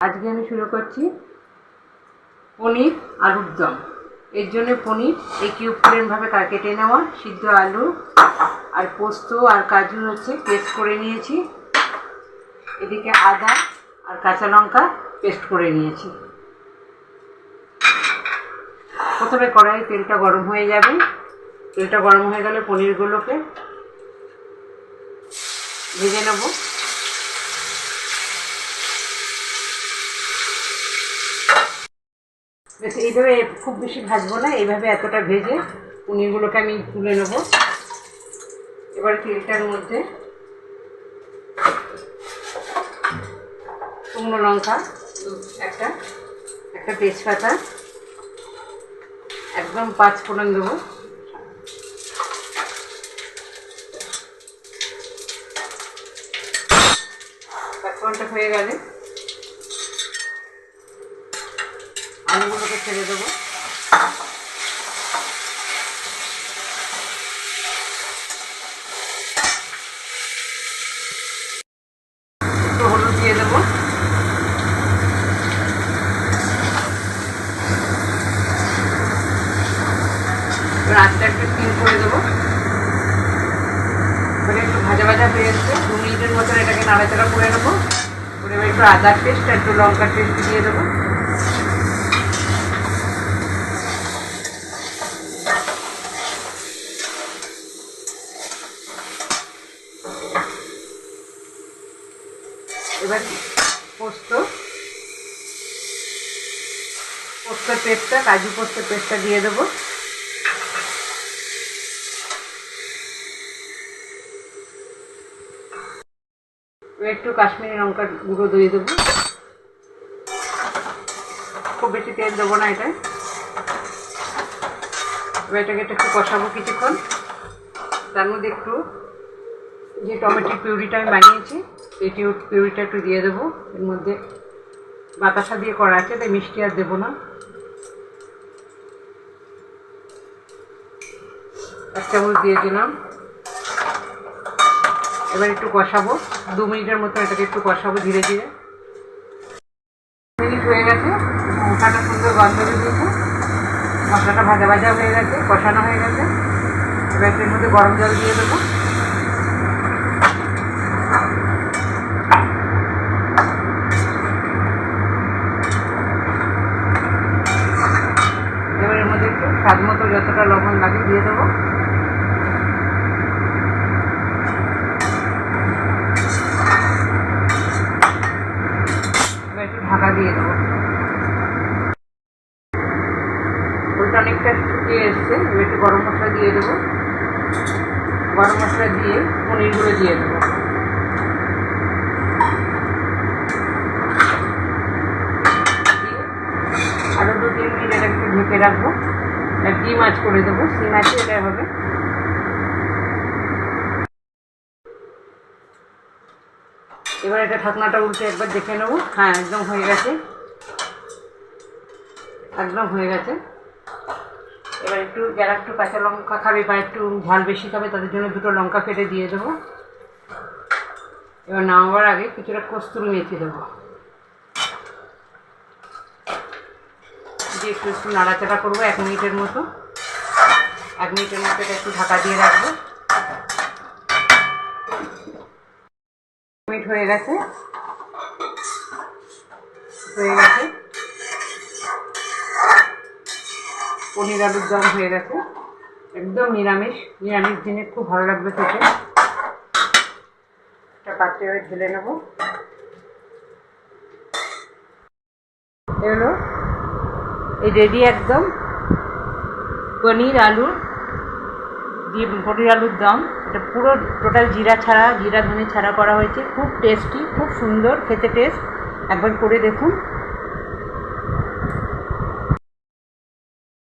আজকে আমি শুরু করছি পনির আলুর দম এর জন্য পনির, এই কিউব প্লেনভাবে কেটে নেওয়া, সিদ্ধ আলু আর পোস্ত আর কাজু হচ্ছে পেস্ট করে নিয়েছি। এদিকে আদা আর কাঁচা লঙ্কা পেস্ট করে নিয়েছি। প্রথমে কড়াই তেলটা গরম হয়ে যাবে। তেলটা গরম হয়ে গেলে পনিরগুলোকে ভেজে নেব। বেশ খুব বেশি ভাজবো না এইভাবে এতটা ভেজে পনিরগুলোকে আমি তুলে নেব। এবার তেলটার মধ্যে শুকনো লঙ্কা, একটা একটা তেজপাতা, একদম পাঁচ ফোড়ন দেবো। পাঁচফোড়নটা হয়ে গেলে আলুগুলোকে ছেড়ে দেবো। আস্তে একটু করে দেবো। এবারে একটু ভাজা ভাজা হয়ে দু মিনিটের এটাকে করে একটু আদার পেস্ট একটু লঙ্কার পেস্ট দিয়ে দেবো। এবার পোস্ত। পোস্তের পেস্টটা, কাজু পোস্তের পেস্টটা দিয়ে দেবো। একটু কাশ্মীরি লঙ্কার গুঁড়ো দিয়ে দেবো। খুব বেশি তেল দেবো না এটা। এবার এটাকে একটু কষাবো কিছুক্ষণ। তার মধ্যে একটু যে টমেটোর পিউরিটা আমি বানিয়েছি এই পিউরিটা একটু দিয়ে দেবো। এর মধ্যে বাতাসা দিয়ে করা আছে, তাই মিষ্টি আর দেবো না। এক চামচ দিয়ে দিলাম। এবার একটু কষাবো। দু মিনিটের মতো এটাকে একটু কষাবো ধীরে ধীরে। মিনিট হয়ে গেছে। মশলাটা সুন্দর গন্ধ বেরিয়েছে। মশলাটা ভাজা ভাজা হয়ে গেছে, কষানো হয়ে গেছে। এবার এর মধ্যে গরম জল দিয়ে দেবো এবার এর মধ্যে একটু স্বাদ মতো যতটা লবণ লাগে দিয়ে দেবো। একটু ঢাকা দিয়ে দেবো। ওটা অনেকটা শুকিয়ে এসছে একটু গরম মশলা দিয়ে দেবো। গরম মশলা দিয়ে পনিরগুলো দিয়ে দেবো। আরও দু তিন মিনিট একটু ঢেকে রাখব। এটা ডিম আঁচ করে দেবো সিম আছে এটা হবে। এবার এটা ঢাকনাটা উল্টে একবার দেখে নেব। হ্যাঁ একদম হয়ে গেছে। একদম হয়ে গেছে। এবার একটু, যারা একটু কাঁচা লঙ্কা খাবে বা একটু ঝাল বেশি খাবে, তাদের জন্য দুটো লঙ্কা কেটে দিয়ে দেবো। এবার নামাবার আগে কিছুটা কস্তুরি মেথি দেবো। দিয়ে একটু একটু নাড়াচাড়া করব, এক মিনিটের মতো। এক মিনিটের মতো এটা একটু ঢাকা দিয়ে রাখব। মিনিট হয়ে গেছে। হয়ে গেছে। পনির আলুর দম হয়ে গেছে। একদম নিরামিষ। নিরামিষ দিনে খুব ভালো লাগবে খেতে। একটা পাত্রে ঢেলে নেব। এগুলো রেডি একদম। পনির, আলুর দিয়ে পনির আলুর দম। এটা পুরো টোটাল জিরা ছাড়া, জিরা ধনে ছাড়া করা হয়েছে। খুব টেস্টি খুব সুন্দর, খেতে টেস্ট একবার করে দেখুন।